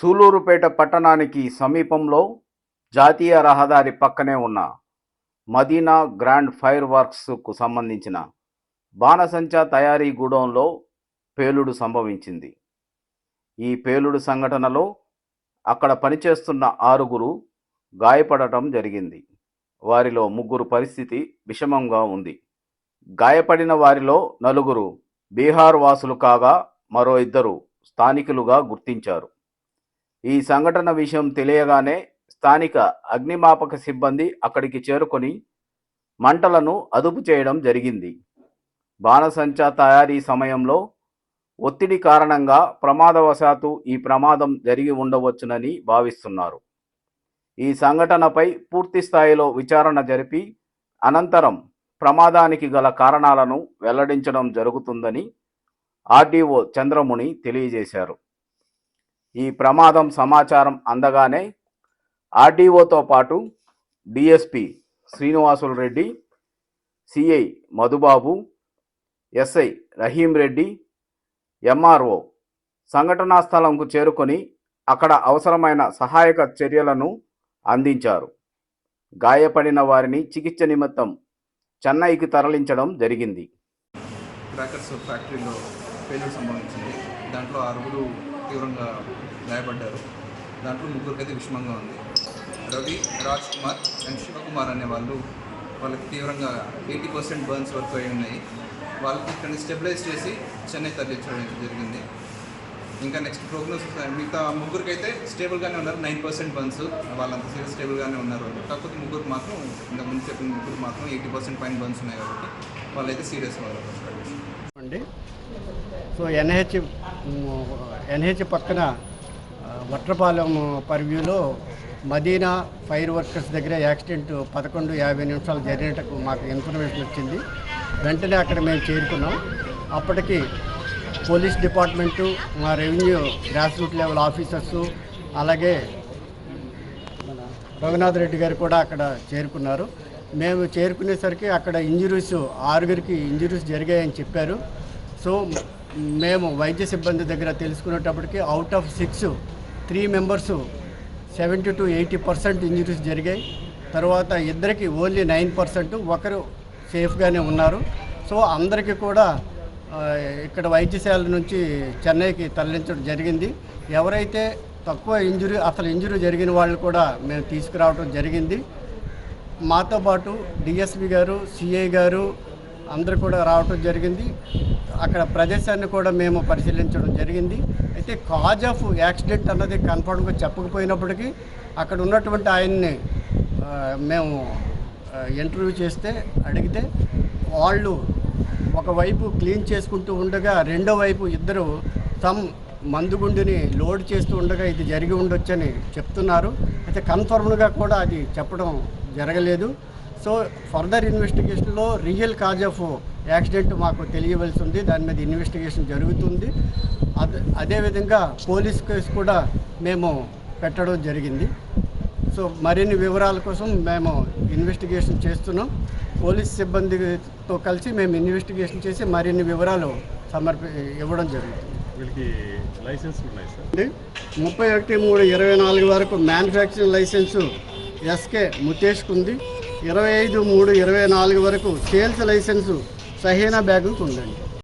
సూలూరుపేట పట్టణానికి సమీపంలో జాతీయ రహదారి పక్కనే ఉన్న మదీనా గ్రాండ్ ఫైర్ వర్క్స్కు సంబంధించిన బాణసంచా తయారీ గూడౌన్లో పేలుడు సంభవించింది. ఈ పేలుడు సంఘటనలో అక్కడ పనిచేస్తున్న ఆరుగురు గాయపడటం జరిగింది. వారిలో ముగ్గురు పరిస్థితి విషమంగా ఉంది. గాయపడిన వారిలో నలుగురు బీహార్ వాసులు కాగా మరో ఇద్దరు స్థానికులుగా గుర్తించారు. ఈ సంఘటన విషయం తెలియగానే స్థానిక అగ్నిమాపక సిబ్బంది అక్కడికి చేరుకొని మంటలను అదుపు చేయడం జరిగింది. బాణసంచా తయారీ సమయంలో ఒత్తిడి కారణంగా ప్రమాదవశాత్తు ఈ ప్రమాదం జరిగి ఉండవచ్చునని భావిస్తున్నారు. ఈ సంఘటనపై పూర్తి స్థాయిలో విచారణ జరిపి అనంతరం ప్రమాదానికి గల కారణాలను వెల్లడించడం జరుగుతుందని ఆర్డీఓ చంద్రముని తెలియజేశారు. ఈ ప్రమాదం సమాచారం అందగానే ఆర్డీఓతో పాటు DSP Srinivasulu Reddy CI Madhubabu SI Rahim Reddy MRO సంఘటనా స్థలంకు చేరుకొని అక్కడ అవసరమైన సహాయక చర్యలను అందించారు. గాయపడిన వారిని చికిత్స నిమిత్తం చెన్నైకి తరలించడం జరిగింది. క్రాకర్స్ ఫ్యాక్టరీలో పేలుడు సంభవించింది. దాంట్లో ఆరుగురు తీవ్రంగా గాయపడ్డారు. దాంట్లో ముగ్గురికైతే విషమంగా ఉంది. రవి రాజ్ కుమార్ అండ్ శివకుమార్ అనే వాళ్ళు వాళ్ళకి తీవ్రంగా ఎయిటీ పర్సెంట్ బర్న్స్ వరకు అయి ఉన్నాయి. వాళ్ళకి ఇక్కడ స్టెబిలైజ్ చేసి చెన్నై తరలించడం జరిగింది. ఇంకా నెక్స్ట్ ప్రోగ్నోస్ మిగతా ముగ్గురికి అయితే స్టేబుల్గానే ఉన్నారు. నైన్ పర్సెంట్ బర్న్స్ వాళ్ళంత సీరియస్ స్టేబుల్గానే ఉన్నారు. కాకపోతే ముగ్గురు మాత్రం ఇంకా ముందు చెప్పిన ముగ్గురు మాత్రం ఎయిటీ పర్సెంట్ పైన బర్న్స్ ఉన్నాయి కాబట్టి వాళ్ళైతే సీరియస్ వాళ్ళు. అండి. సో ఎన్హెచ్ ఎన్హెచ్ పక్కన వట్రపాలెం పర్వ్యూలో మదీనా ఫైర్ వర్కర్స్ దగ్గర యాక్సిడెంట్ పదకొండు యాభై నిమిషాలు జరిగేటకు మాకు ఇన్ఫర్మేషన్ వచ్చింది. వెంటనే అక్కడ మేము చేరుకున్నాం. అప్పటికి పోలీస్ డిపార్ట్మెంటు మా revenue grass root level officers అలాగే మన రఘునాథ్ రెడ్డి గారు కూడా అక్కడ చేరుకున్నారు. మేము చేరుకునేసరికి అక్కడ ఇంజురీస్ ఆరుగురికి ఇంజురీస్ జరిగాయని చెప్పారు. సో మేము వైద్య సిబ్బంది దగ్గర తెలుసుకునేటప్పటికి out of six three members seventy to eighty percent injuries జరిగాయి. తర్వాత ఇద్దరికి ఓన్లీ నైన్ పర్సెంట్ ఒకరు సేఫ్గానే ఉన్నారు. సో అందరికీ కూడా ఇక్కడ వైద్యశాల నుంచి చెన్నైకి తరలించడం జరిగింది. ఎవరైతే తక్కువ ఇంజురీ అసలు ఇంజురీ జరిగిన వాళ్ళు కూడా మేము తీసుకురావడం జరిగింది. మాతో పాటు డిఎస్పి గారు సిఐ గారు అందరు కూడా రావటం జరిగింది. అక్కడ ప్రదేశాన్ని కూడా మేము పరిశీలించడం జరిగింది. అయితే కాజ్ ఆఫ్ యాక్సిడెంట్ అన్నది కన్ఫర్మ్గా చెప్పకపోయినప్పటికీ అక్కడ ఉన్నటువంటి ఆయన్ని మేము ఇంటర్వ్యూ చేస్తే అడిగితే వాళ్ళు ఒకవైపు క్లీన్ చేసుకుంటూ ఉండగా రెండో వైపు ఇద్దరు తమ్ మందుగుండిని లోడ్ చేస్తూ ఉండగా ఇది జరిగి ఉండొచ్చని చెప్తున్నారు. అయితే కన్ఫర్మ్గా కూడా అది చెప్పడం జరగలేదు. సో ఫర్దర్ ఇన్వెస్టిగేషన్లో రియల్ కాజ్ ఆఫ్ యాక్సిడెంట్ మాకు తెలియవలసి ఉంది దాని మీద ఇన్వెస్టిగేషన్ జరుగుతుంది. అదే అదేవిధంగా పోలీస్ కేసు కూడా మేము పెట్టడం జరిగింది. సో మరిన్ని వివరాల కోసం మేము ఇన్వెస్టిగేషన్ చేస్తున్నాం. పోలీస్ సిబ్బందితో కలిసి మేము ఇన్వెస్టిగేషన్ చేసి మరిన్ని వివరాలు సమర్పి ఇవ్వడం జరుగుతుంది. వీళ్ళకి లైసెన్స్ ఉన్నాయి సార్. ముప్పై ఒకటి మూడు ఇరవై నాలుగు వరకు మ్యానుఫ్యాక్చరింగ్ లైసెన్సు ఎస్కే ముతేష్కు ఉంది. ఇరవై ఐదు మూడు ఇరవై నాలుగు వరకు సేల్స్ లైసెన్సు సహీనా బ్యాగుకు ఉందండి